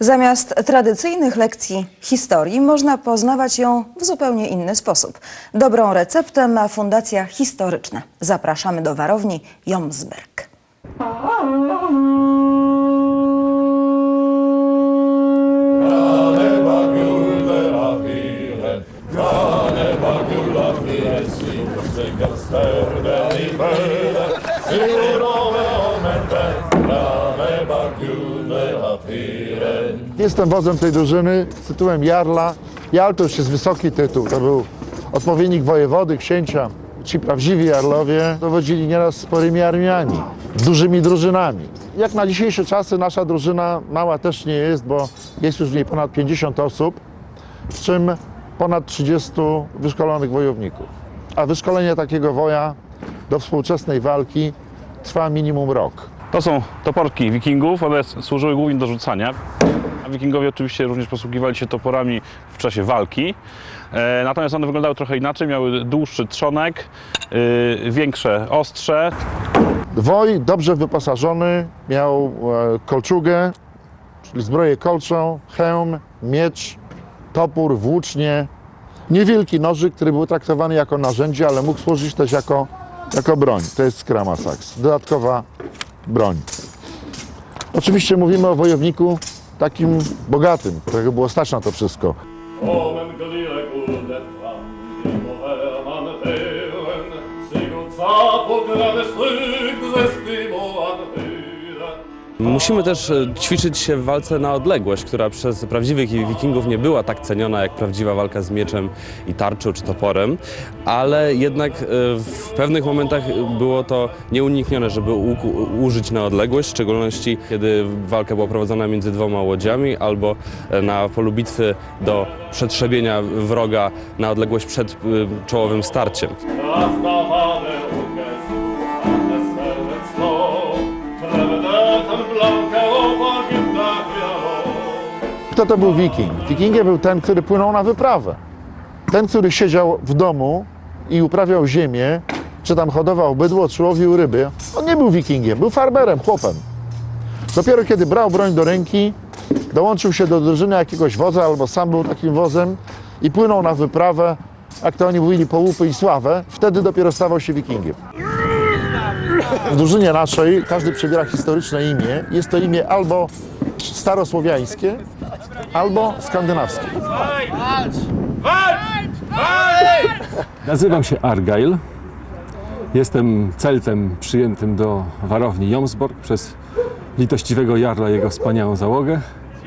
Zamiast tradycyjnych lekcji historii można poznawać ją w zupełnie inny sposób. Dobrą receptę ma Fundacja Historyczna. Zapraszamy do warowni Jomsberg. Jestem wodzem tej drużyny z tytułem Jarla. Jarl to już jest wysoki tytuł. To był odpowiednik wojewody, księcia. Ci prawdziwi Jarlowie dowodzili nieraz sporymi armiami, dużymi drużynami. Jak na dzisiejsze czasy nasza drużyna mała też nie jest, bo jest już w niej ponad 50 osób, w czym ponad 30 wyszkolonych wojowników. A wyszkolenie takiego woja do współczesnej walki trwa minimum rok. To są toporki wikingów, one służyły głównie do rzucania. Wikingowie oczywiście również posługiwali się toporami w czasie walki. E, natomiast one wyglądały trochę inaczej, miały dłuższy trzonek, y, większe ostrze. Woj dobrze wyposażony, miał e, kolczugę, czyli zbroję kolczą, hełm, miecz, topór, włócznie, niewielki nożyk, który był traktowany jako narzędzie, ale mógł służyć też jako, jako broń. To jest skrama sax, dodatkowa broń. Oczywiście mówimy o wojowniku takim bogatym, którego było stać na to wszystko. Musimy też e, ćwiczyć się w walce na odległość, która przez prawdziwych wikingów nie była tak ceniona jak prawdziwa walka z mieczem i tarczą czy toporem, ale jednak e, w pewnych momentach było to nieuniknione, żeby użyć na odległość, w szczególności kiedy walka była prowadzona między dwoma łodziami albo e, na polu bitwy do przetrzebienia wroga na odległość przed czołowym starciem. Kto to był wiking? Wikingiem był ten, który płynął na wyprawę. Ten, który siedział w domu i uprawiał ziemię, czy tam hodował bydło, czy łowił ryby. On nie był wikingiem, był farmerem, chłopem. Dopiero kiedy brał broń do ręki, dołączył się do drużyny jakiegoś wodza, albo sam był takim wozem i płynął na wyprawę, jak to oni mówili, po łupy i sławę, wtedy dopiero stawał się wikingiem. W drużynie naszej każdy przybiera historyczne imię. Jest to imię albo starosłowiańskie, albo skandynawskie. Nazywam się Argyle. Jestem celtem przyjętym do warowni Jomsborg przez litościwego Jarla i jego wspaniałą załogę.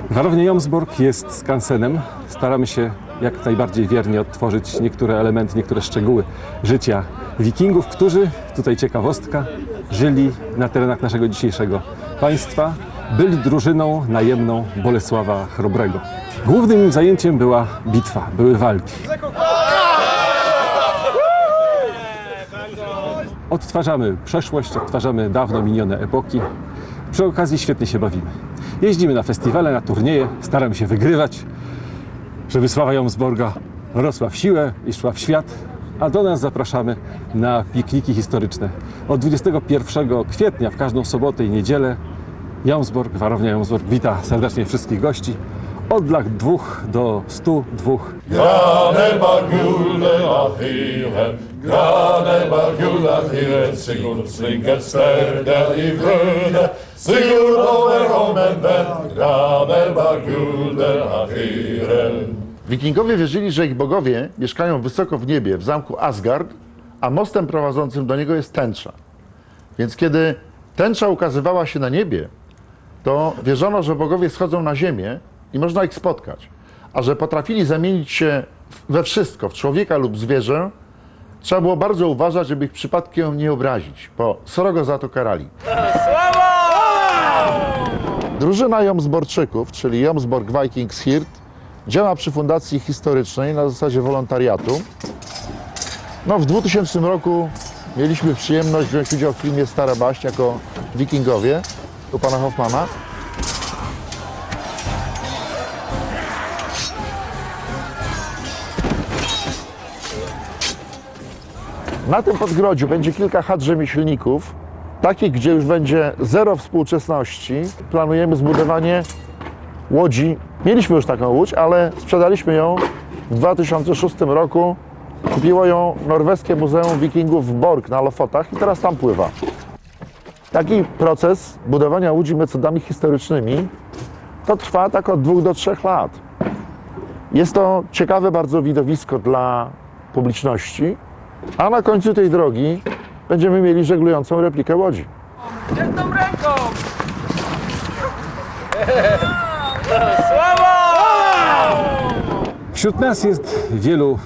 Warownia Jomsborg jest skansenem. Staramy się jak najbardziej wiernie odtworzyć niektóre elementy, niektóre szczegóły życia wikingów, którzy, tutaj ciekawostka, żyli na terenach naszego dzisiejszego państwa. Byli drużyną najemną Bolesława Chrobrego. Głównym im zajęciem była bitwa, były walki. Odtwarzamy przeszłość, odtwarzamy dawno minione epoki. Przy okazji świetnie się bawimy. Jeździmy na festiwale, na turnieje, staramy się wygrywać, żeby sława Jomsborga rosła w siłę i szła w świat. A do nas zapraszamy na pikniki historyczne. Od 21 kwietnia w każdą sobotę i niedzielę Jomsborg, warownia Jomsborg wita serdecznie wszystkich gości. Od lat 2 do 102 Grane bagulde av hyren Grane bagulde av hyren Sigurd svingar svärdet i vrede Sigurd over omen Grane bagulde av hyren Wikingowie wierzyli, że ich bogowie mieszkają wysoko w niebie, w zamku Asgard, a mostem prowadzącym do niego jest tęcza. Więc kiedy tęcza ukazywała się na niebie, to wierzono, że bogowie schodzą na ziemię i można ich spotkać. A że potrafili zamienić się we wszystko, w człowieka lub zwierzę, trzeba było bardzo uważać, żeby ich przypadkiem nie obrazić, bo srogo za to karali. Drużyna Jomsborczyków, czyli Jomsborg Vikings Hirt, działa przy Fundacji Historycznej na zasadzie wolontariatu. No, w 2000 roku mieliśmy przyjemność wziąć udział w filmie Stara Baść jako wikingowie u pana Hoffmana. Na tym podgrodziu będzie kilka chat rzemieślników, takich, gdzie już będzie zero współczesności. Planujemy zbudowanie łodzi. Mieliśmy już taką łódź, ale sprzedaliśmy ją w 2006 roku. Kupiło ją norweskie Muzeum Wikingów w Borg na Lofotach i teraz tam pływa. Taki proces budowania łodzi metodami historycznymi to trwa tak od dwóch do trzech lat. Jest to ciekawe bardzo widowisko dla publiczności, a na końcu tej drogi będziemy mieli żeglującą replikę łodzi. Wśród nas jest wielu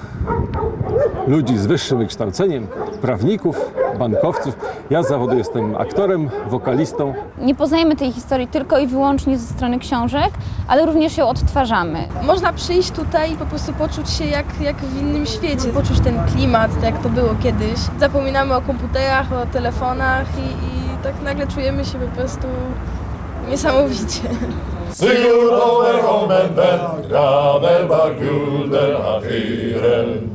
ludzi z wyższym wykształceniem, prawników, bankowców. Ja z zawodu jestem aktorem, wokalistą. Nie poznajemy tej historii tylko i wyłącznie ze strony książek, ale również ją odtwarzamy. Można przyjść tutaj i po prostu poczuć się jak, jak w innym świecie, poczuć ten klimat, tak jak to było kiedyś. Zapominamy o komputerach, o telefonach i, i tak nagle czujemy się po prostu niesamowicie. Sigurd over Homen Ben, Gravel Bagulder Afiren,